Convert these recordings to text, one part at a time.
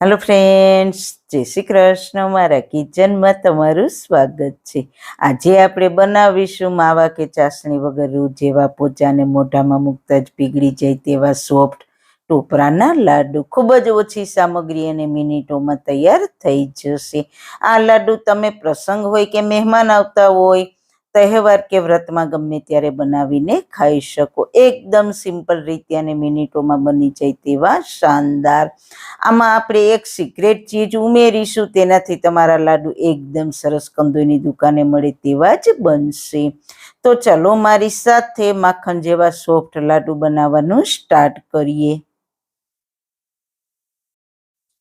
Hello friends જય શ્રી કૃષ્ણ. મારા કિચનમાં તમારું સ્વાગત છે. આજે આપણે બનાવીશું માવા કે ચાસણી વગર જેવા પોચાને મોઢામાં મૂકતા જ પીગળી જાય તેવા સોફ્ટ ટોપરાના લાડુ ખૂબ જ ઓછી સામગ્રી અને મિનિટોમાં તૈયાર થઈ જશે. આ લાડુ તમે પ્રસંગ હોય કે મહેમાન આવતા હોય, તહેવાર કે વ્રતમાં ગમે ત્યારે બનાવીને ખાઈ શકો. એકદમ સિમ્પલ રીતે અને મિનિટોમાં બની જાય તેવા શાનદાર. આમાં આપણે એક સિક્રેટ ચીજ ઉમેરીશું, તેનાથી તમારા લાડુ એકદમ સરસ કંદોઈની દુકાને મળે તેવા જ બનશે. તો ચલો મારી સાથે માખણ જેવા સોફ્ટ લાડુ બનાવવાનું સ્ટાર્ટ કરીએ.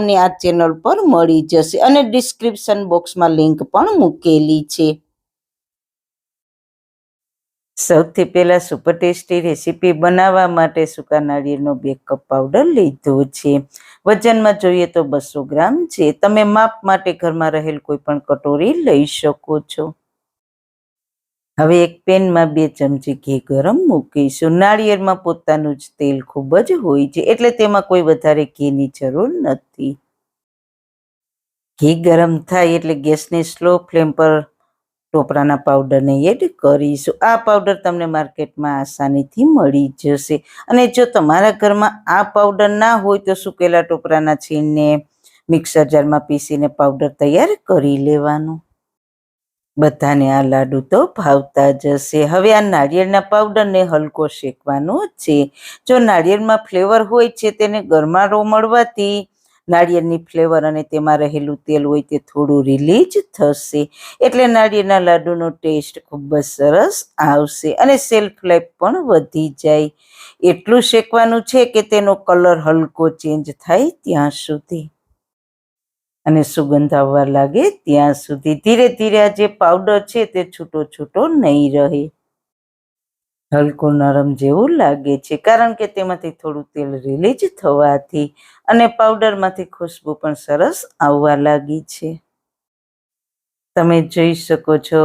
તમને આ ચેનલ પર મળી જશે અને ડિસ્ક્રિપ્શન બોક્સમાં લિંક પણ મૂકેલી છે. સૌથી પહેલા સુપર ટેસ્ટી રેસીપી બનાવવા માટે સૂકા નાળિયેરનો બે કપ પાવડર લીધો છે. વજનમાં જોઈએ તો બસો ગ્રામ છે. તમે માપ માટે ઘરમાં રહેલ કોઈ પણ કટોરી લઈ શકો છો. હવે એક પેનમાં બે ચમચી ઘી ગરમ મૂકીશું. નાળિયેરમાં પોતાનું જ તેલ ખૂબ જ હોય છે, એટલે તેમાં કોઈ વધારે ઘીની જરૂર નથી. ઘી ગરમ થાય એટલે ગેસને સ્લો ફ્લેમ પર ટોપરાના પાવડરને એડ કરીશું. આ પાવડર તમને માર્કેટમાં આસાનીથી મળી જશે. અને જો તમારા ઘરમાં આ પાવડર ના હોય તો સુકેલા ટોપરાના છીણને મિક્સર જારમાં પીસીને પાવડર તૈયાર કરી લેવાનું. બધાને આ લાડુ તો ભાવતા જશે હવે આ નાળિયેરના પાવડરને હલકો શેકવાનો છે. જો નાળિયેરમાં ફ્લેવર હોય છે તેને ગરમારો મળવાથી નાળિયેરની ફ્લેવર અને તેમાં રહેલું તેલ હોય તે થોડું રિલીઝ થશે. એટલે નાળિયેરના લાડુનો ટેસ્ટ ખૂબ જ સરસ આવશે અને સેલ્ફ લાઈફ પણ વધી જાય. એટલું શેકવાનું છે કે તેનો કલર હલકો ચેન્જ થાય ત્યાં સુધી. અને સુગંધ આવવા લાગે ત્યાં સુધી. ધીરે ધીરે આ જે પાવડર છે તે છૂટો છૂટો નહીં રહે. હલકો નરમ જેવું લાગે છે, કારણ કે તેમાંથી થોડું તેલ રિલીઝ થવાથી અને પાવડરમાંથી ખુશ્બુ પણ સરસ આવવા લાગી છે. તમે જોઈ શકો છો,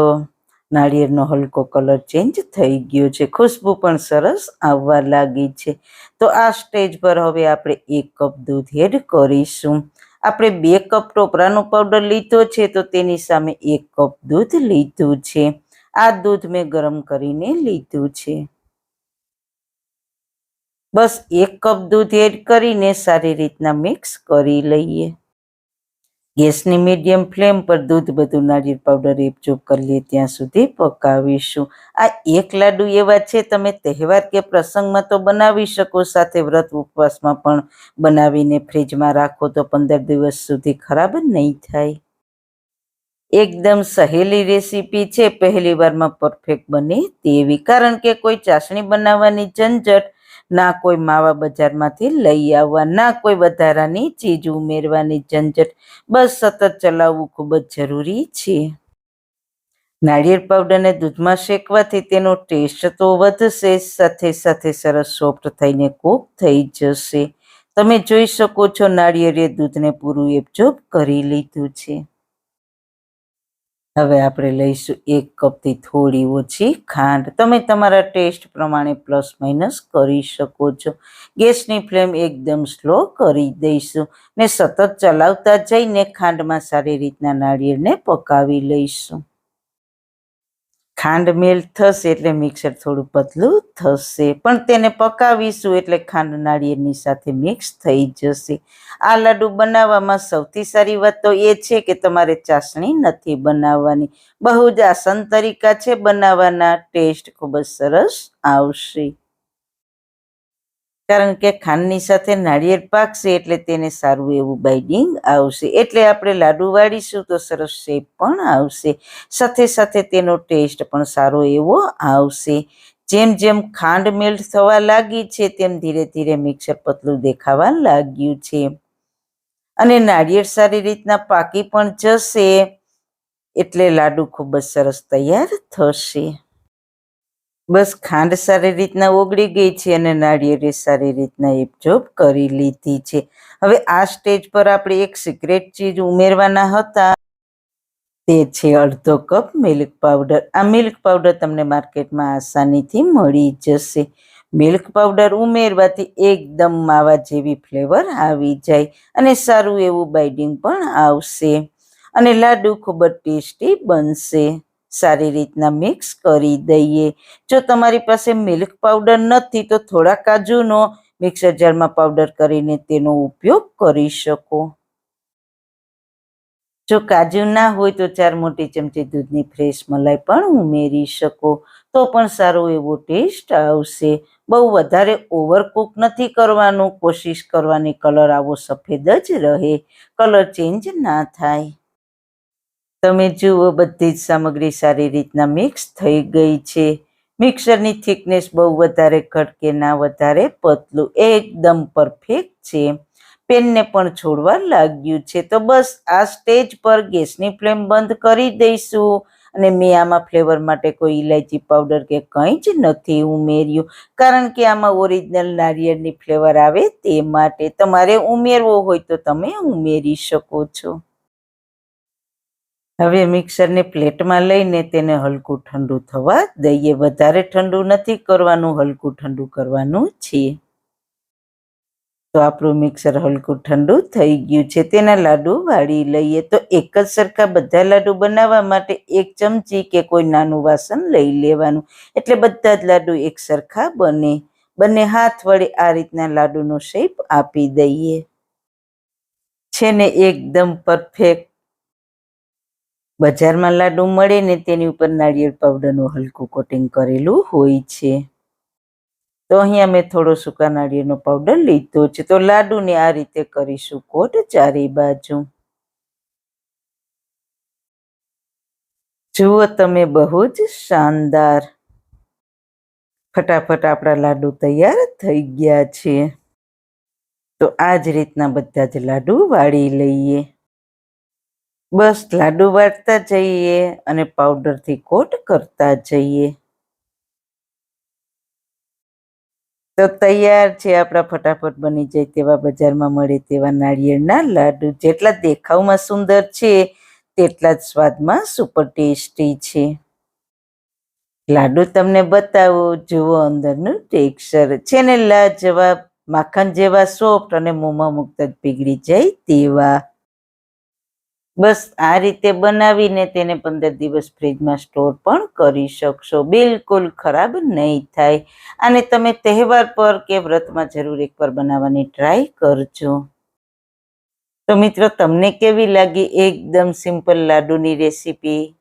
નાળિયેરનો હલકો કલર ચેન્જ થઈ ગયો છે, ખુશ્બુ પણ સરસ આવવા લાગી છે. તો આ સ્ટેજ પર હવે આપણે એક કપ દૂધ એડ કરીશું. આપણે બે કપ ટોપરાનો પાવડર લીધો છે, તો તેની સામે એક કપ દૂધ લીધું છે. આ દૂધ મેં ગરમ કરીને લીધું છે. બસ એક કપ દૂધ એડ કરીને સારી રીતના મિક્સ કરી લઈએ. ગેસની મીડિયમ ફ્લેમ પર દૂધ બધું નાળિયેર પાવડર એપચોપ કરી લઈએ ત્યાં સુધી પકાવીશું. આ એક લાડુ એવા છે, તમે તહેવાર કે પ્રસંગમાં તો બનાવી શકો, સાથે વ્રત ઉપવાસમાં પણ બનાવીને ફ્રીજમાં રાખો તો પંદર દિવસ સુધી ખરાબ નહીં થાય. એકદમ સહેલી રેસીપી છે, પહેલી વારમાં પરફેક્ટ બને તેવી. કારણ કે કોઈ ચાસણી બનાવવાની ઝંઝટ ના કોઈ માવા બજારમાંથી લઈ આવવા, ના કોઈ વધારાની ચીજ ઉમેરવાની ઝંઝટ. બસ સતત ચલાવવું ખૂબ જ જરૂરી છે. નાળિયેર પાવડરને દૂધમાં શેકવાથી તેનો ટેસ્ટ તો વધશે, સાથે સાથે સરસ સોફ્ટ થઈને કૂક થઈ જશે. તમે જોઈ શકો છો, નાળિયેરે દૂધને પૂરું એબજોબ કરી લીધું છે. હવે આપણે લઈશું એક કપથી થોડી ઓછી ખાંડ. તમે તમારા ટેસ્ટ પ્રમાણે પ્લસ માઇનસ કરી શકો છો. ગેસની ફ્લેમ એકદમ સ્લો કરી દઈશું ને સતત ચલાવતા જઈને ખાંડમાં સારી રીતના નાળિયેરને પકાવી લઈશું. ખાંડ મેલ્ટ થશે એટલે મિક્સર થોડું પતલું થશે. પણ તેને પકાવીશું એટલે ખાંડ નાળિયેરની સાથે મિક્સ થઈ જશે. આ લાડુ બનાવવામાં સૌથી સારી વાત તો એ છે કે તમારે ચાસણી નથી બનાવવાની. બહુ જ આસન તરીકા છે, બનાવવાના ટેસ્ટ ખૂબ જ સરસ આવશે. કારણ કે ખાંડની સાથે નાળિયેર પાકશે એટલે તેને સારું એવું બાઇડિંગ આવશે. એટલે આપણે લાડુ વાળીશું તો સરસ શેપ પણ આવશે. સાથે સાથે તેનો ટેસ્ટ પણ સારો એવો આવશે. જેમ જેમ ખાંડ મેલ્ટ થવા લાગી છે, તેમ ધીરે ધીરે મિક્સર પતલું દેખાવા લાગ્યું છે. અને નાળિયેર સારી રીતના પાકી પણ જશે, એટલે લાડુ ખૂબ જ સરસ તૈયાર થશે. બસ ખાંડ સારી રીતના ઓગળી ગઈ છે અને નાળિયેરે સારી રીતના એબઝોર્બ કરી લીધી છે. હવે આ સ્ટેજ પર આપણે એક સિક્રેટ ચીજ ઉમેરવાના હતા. તે છે અડધો કપ મિલ્ક પાવડર. આ મિલ્ક પાવડર તમને માર્કેટમાં આસાનીથી મળી જશે. મિલ્ક પાવડર ઉમેરવાથી એકદમ માવા જેવી ફ્લેવર આવી જાય અને સારું એવું બાઇડિંગ પણ આવશે. અને લાડુ ખૂબ જ ટેસ્ટી બનશે. સારી રીતના મિક્સ કરી દઈએ. જો તમારી પાસે મિલ્ક પાવડર નથી, તો થોડા કાજુનો મિક્સર જારમાં પાવડર કરીને તેનો ઉપયોગ કરી શકો. જો કાજુ ના હોય, તો ચાર મોટી ચમચી દૂધની ફ્રેશ મલાઈ પણ ઉમેરી શકો. તો પણ સારો એવો ટેસ્ટ આવશે. બહુ વધારે ઓવરકુક નથી કરવાનું. કોશિશ કરવાની કલર આવો સફેદ જ રહે. કલર ચેન્જ ના થાય. તમે જુઓ, બધી જ સામગ્રી સારી રીતના મિક્સ થઈ ગઈ છે. મિક્સરની થિકનેસ બહુ વધારે, ઘટકે ના વધારે, પતલું એકદમ પરફેક્ટ છે. પેનને પણ છોડવા લાગ્યું છે. તો બસ આ સ્ટેજ પર ગેસની ફ્લેમ બંધ કરી દઈશું. અને મેં આમાં ફ્લેવર માટે કોઈ ઇલાયચી પાવડર કે કંઈ જ નથી ઉમેર્યું. કારણ કે આમાં ઓરિજિનલ નારિયેળની ફ્લેવર આવે તે માટે તમારે ઉમેરવો હોય તો તમે ઉમેરી શકો છો. હવે મિક્સરને પ્લેટમાં લઈને તેને હલકું ઠંડુ થવા દઈએ. વધારે ઠંડુ નથી કરવાનું, હલકું ઠંડુ કરવાનું છે. તો આપણું મિક્સર હલકું ઠંડુ થઈ ગયું છે. તેના લાડુ વાળી લઈએ. તો એક જ સરખા બધા લાડુ બનાવવા માટે એક ચમચી કે કોઈ નાનું વાસણ લઈ લેવાનું. એટલે બધા જ લાડુ એક સરખા બને. બંને હાથ વડે આ રીતના લાડુનો શેપ આપી દઈએ. છે ને એકદમ પરફેક્ટ બજારમાં લાડુ મળે ને તેની ઉપર નાળિયેર પાવડરનું હલકું કોટિંગ કરેલું હોય છે. તો અહીંયા મેં થોડો સૂકા નાળિયેરનો પાવડર લીધો છે. તો લાડુને આ રીતે કરીશું કોટ ચારે બાજુ. જુઓ તમે બહુ જ શાનદાર. ફટાફટ આપણા લાડુ તૈયાર થઈ ગયા છે. તો આ જ રીતના બધા જ લાડુ વાળી લઈએ. બસ લાડુ વાટતા જઈએ અને પાવડરથી કોટ કરતા જઈએ. તો તૈયાર છે આપણા ફટાફટ બની જાય તેવા બજારમાં મળે તેવા નાળિયેરના લાડુ. જેટલા દેખાવમાં સુંદર છે, તેટલા જ સ્વાદમાં સુપર ટેસ્ટી છે. લાડુ તમને બતાવો, જુઓ અંદરનું ટેક્સચર છે ને લાજવાબ, માખણ જેવા સોફ્ટ અને મોંમાં મુક્ત જ પીગળી જાય તેવા. બસ આ રીતે બનાવીને તેને પંદર દિવસ ફ્રીજમાં સ્ટોર પણ કરી શકશો. બિલકુલ ખરાબ નહીં થાય. અને તમે તહેવાર પર કે વ્રતમાં જરૂર એકવાર બનાવવાની ટ્રાય કરજો. તો મિત્રો, તમને કેવી લાગી? એકદમ સિમ્પલ લાડુની રેસીપી.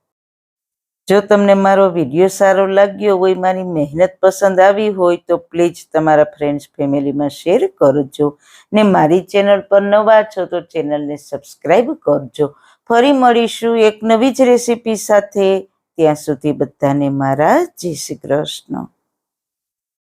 જો તમને મારો વીડિયો સારો લાગ્યો હોય, મારી મહેનત પસંદ આવી હોય, તો પ્લીઝ તમારા ફ્રેન્ડ્સ ફેમિલીમાં શેર કરજો. ને મારી ચેનલ પર નવા છો, તો ચેનલને સબસ્ક્રાઈબ કરજો. ફરી મળીશું એક નવી જ રેસીપી સાથે. ત્યાં સુધી બધાને મારા જય શ્રી કૃષ્ણ.